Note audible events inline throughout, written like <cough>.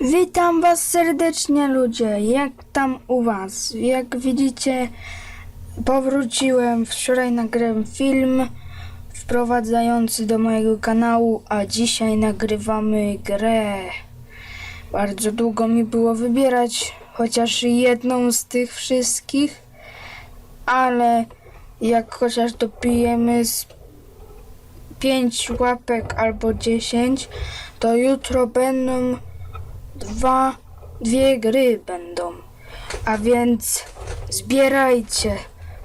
Witam Was serdecznie ludzie, jak tam u Was? Jak widzicie, powróciłem, wczoraj nagrałem film wprowadzający do mojego kanału, a dzisiaj nagrywamy grę. Bardzo długo mi było wybierać chociaż jedną z tych wszystkich, ale jak chociaż dopijemy z 5 łapek albo 10, to jutro będą dwa, dwie gry będą. A więc zbierajcie,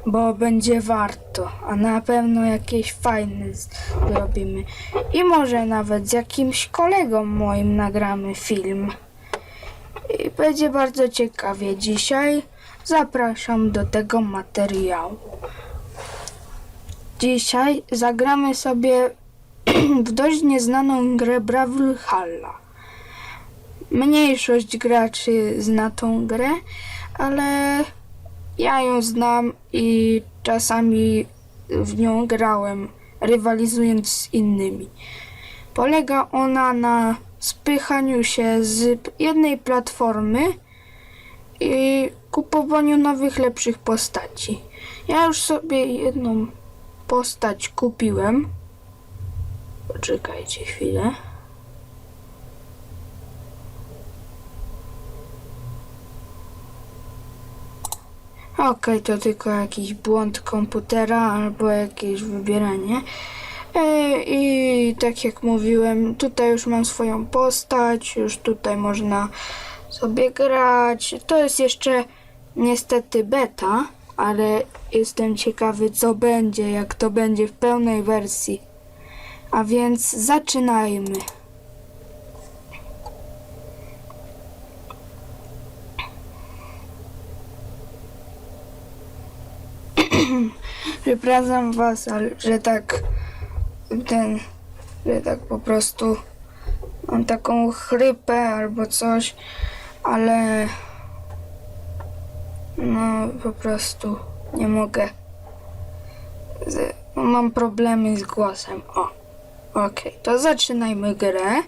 bo będzie warto. A na pewno jakieś fajne zrobimy. I może nawet z jakimś kolegą moim nagramy film. I będzie bardzo ciekawie dzisiaj. Zapraszam do tego materiału. Dzisiaj zagramy sobie <clears throat> w dość nieznaną grę Brawlhalla. Mniejszość graczy zna tą grę, ale ja ją znam i czasami w nią grałem, rywalizując z innymi. Polega ona na spychaniu się z jednej platformy i kupowaniu nowych, lepszych postaci. Ja już sobie jedną postać kupiłem. Poczekajcie chwilę. Okej, to tylko jakiś błąd komputera albo jakieś wybieranie. E, I tak jak mówiłem, tutaj już mam swoją postać, już tutaj można sobie grać. To jest jeszcze niestety beta, ale jestem ciekawy co będzie, jak to będzie w pełnej wersji. A więc zaczynajmy. <laughs> Przepraszam was, ale że tak ten, że tak po prostu mam taką chrypę albo coś, ale no po prostu nie mogę. Z, mam problemy z głosem. O, okej, to zaczynajmy grę.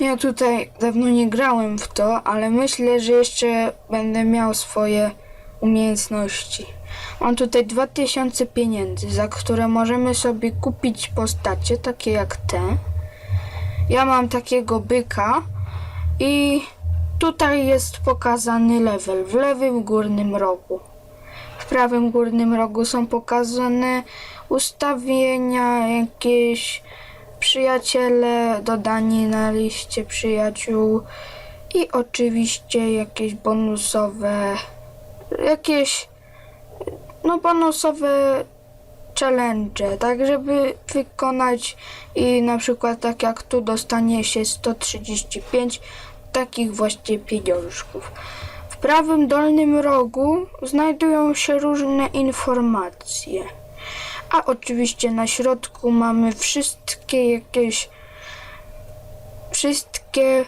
Ja tutaj dawno nie grałem w to, ale myślę, że jeszcze będę miał swoje umiejętności. Mam tutaj 2000 pieniędzy, za które możemy sobie kupić postacie, takie jak te. Ja mam takiego byka i tutaj jest pokazany level w lewym górnym rogu. W prawym górnym rogu są pokazane ustawienia, jakieś przyjaciele, dodani na liście przyjaciół i oczywiście jakieś bonusowe, jakieś no bonusowe challenge, tak żeby wykonać i na przykład tak jak tu dostanie się 135 takich właśnie pieniążków. W prawym dolnym rogu znajdują się różne informacje. A oczywiście na środku mamy wszystkie jakieś wszystkie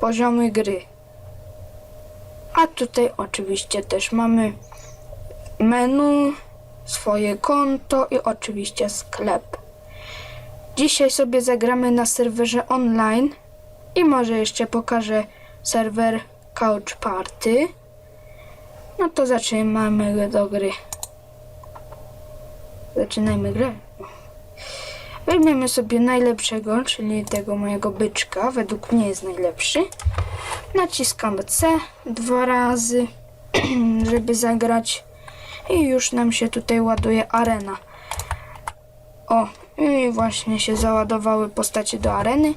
poziomy gry. A tutaj oczywiście też mamy menu, swoje konto i oczywiście sklep. Dzisiaj sobie zagramy na serwerze online i może jeszcze pokażę serwer Couch Party. No to zaczynamy do gry. Zaczynajmy grę. Weźmiemy sobie najlepszego, czyli tego mojego byczka. Według mnie jest najlepszy. Naciskam C dwa razy, <clears throat> żeby zagrać. I już nam się tutaj ładuje arena. O, i właśnie się załadowały postacie do areny.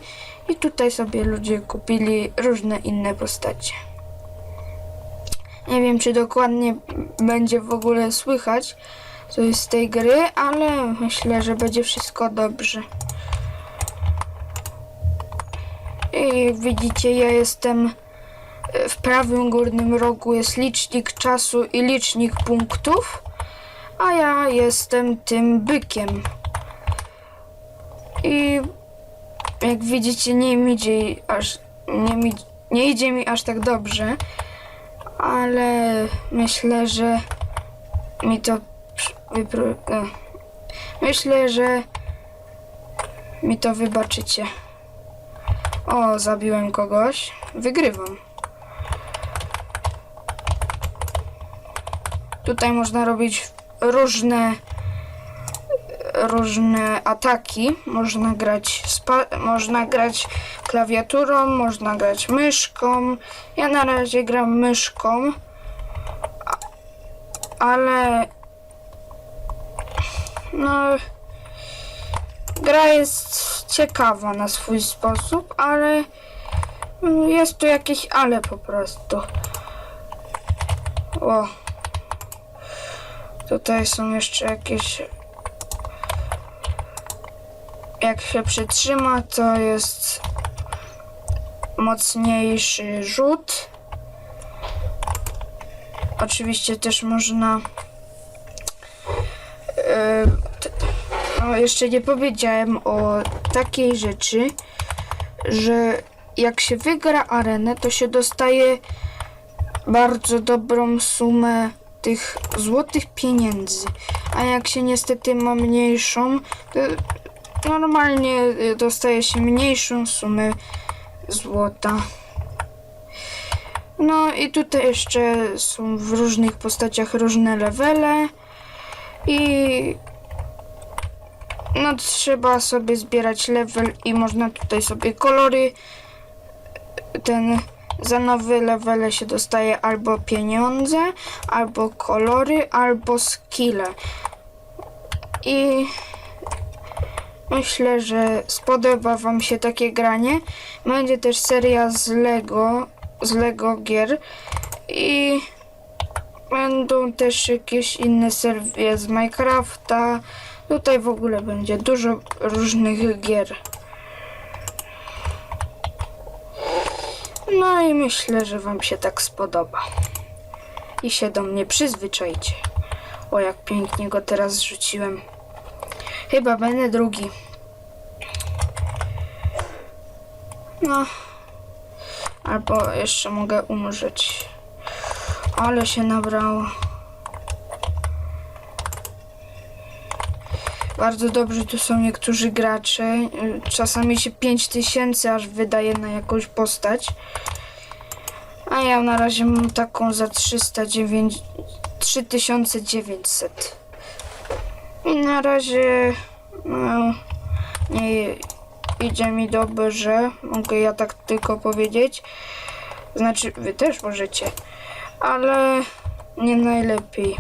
I tutaj sobie ludzie kupili różne inne postacie. Nie wiem, czy dokładnie będzie w ogóle słychać co jest z tej gry, ale myślę, że będzie wszystko dobrze. I jak widzicie, ja jestem w prawym górnym rogu jest licznik czasu i licznik punktów, a ja jestem tym bykiem. I jak widzicie, nie mi idzie aż nie, mi, nie idzie mi aż tak dobrze, ale myślę, że mi to wypró- e, myślę, że mi to wybaczycie. O, zabiłem kogoś. Wygrywam. Tutaj można robić różne różne ataki. Można grać można grać klawiaturą, można grać myszką. Ja na razie gram myszką. Ale no gra jest ciekawa na swój sposób, ale mm, jest tu jakieś ale po prostu. O. Tutaj są jeszcze jakieś jak się przytrzyma, to jest mocniejszy rzut. Oczywiście też można. e, No, jeszcze nie powiedziałem o takiej rzeczy, że jak się wygra arenę, to się dostaje bardzo dobrą sumę tych złotych pieniędzy. A jak się niestety ma mniejszą, to normalnie y, dostaje się mniejszą sumę złota. No i tutaj jeszcze są w różnych postaciach różne levele i no trzeba sobie zbierać level i można tutaj sobie kolory ten za nowe levele się dostaje albo pieniądze, albo kolory, albo skille. I Myślę, że spodoba Wam się takie granie. Będzie też seria z Lego, z Lego gier i będą też jakieś inne serie z Minecrafta. Tutaj w ogóle będzie dużo różnych gier. No i myślę, że Wam się tak spodoba. I się do mnie przyzwyczajcie. O, jak pięknie go teraz zrzuciłem. Chyba będę drugi. No. Albo jeszcze mogę umrzeć. Ale się nabrało. Bardzo dobrzy tu są niektórzy gracze. Czasami się 5000 aż wydaje na jakąś postać. A ja na razie mam taką za 309 3900. I na razie no, nie idzie mi dobrze, mogę ja tak tylko powiedzieć. Znaczy, wy też możecie, ale nie najlepiej.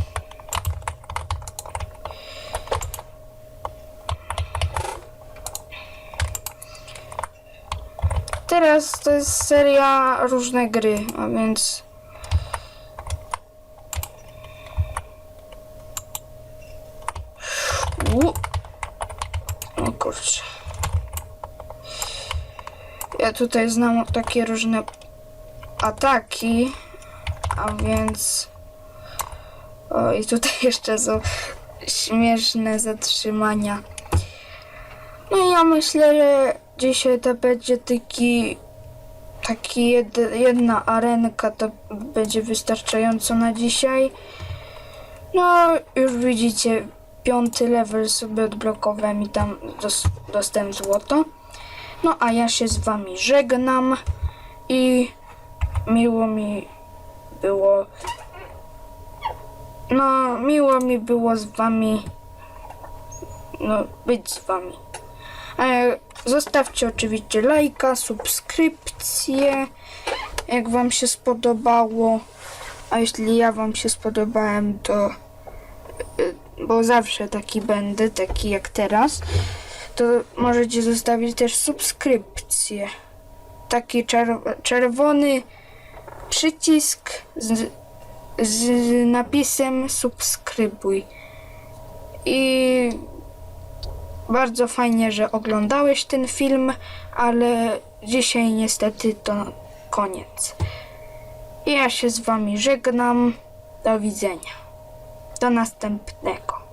Teraz to jest seria różne gry, a więc U. O kurczę. Ja tutaj znam takie różne ataki, a więc... O, i tutaj <laughs> jeszcze są śmieszne zatrzymania. No ja myślę, że dzisiaj to będzie taki... Taki jed, jedna arenka to będzie wystarczająco na dzisiaj. No, już widzicie, piąty level sobie odblokowałem i tam dos dostałem złoto. No a ja się z wami żegnam i miło mi było. No, miło mi było z wami. No, być z wami. E, zostawcie oczywiście lajka, subskrypcję, jak wam się spodobało. A jeśli ja wam się spodobałem, to bo zawsze taki będę, taki jak teraz, to możecie zostawić też subskrypcję. Taki czer- czerwony przycisk z, z napisem subskrybuj. I bardzo fajnie, że oglądałeś ten film, ale dzisiaj niestety to koniec. Ja się z wami żegnam. Do widzenia. Do następnego.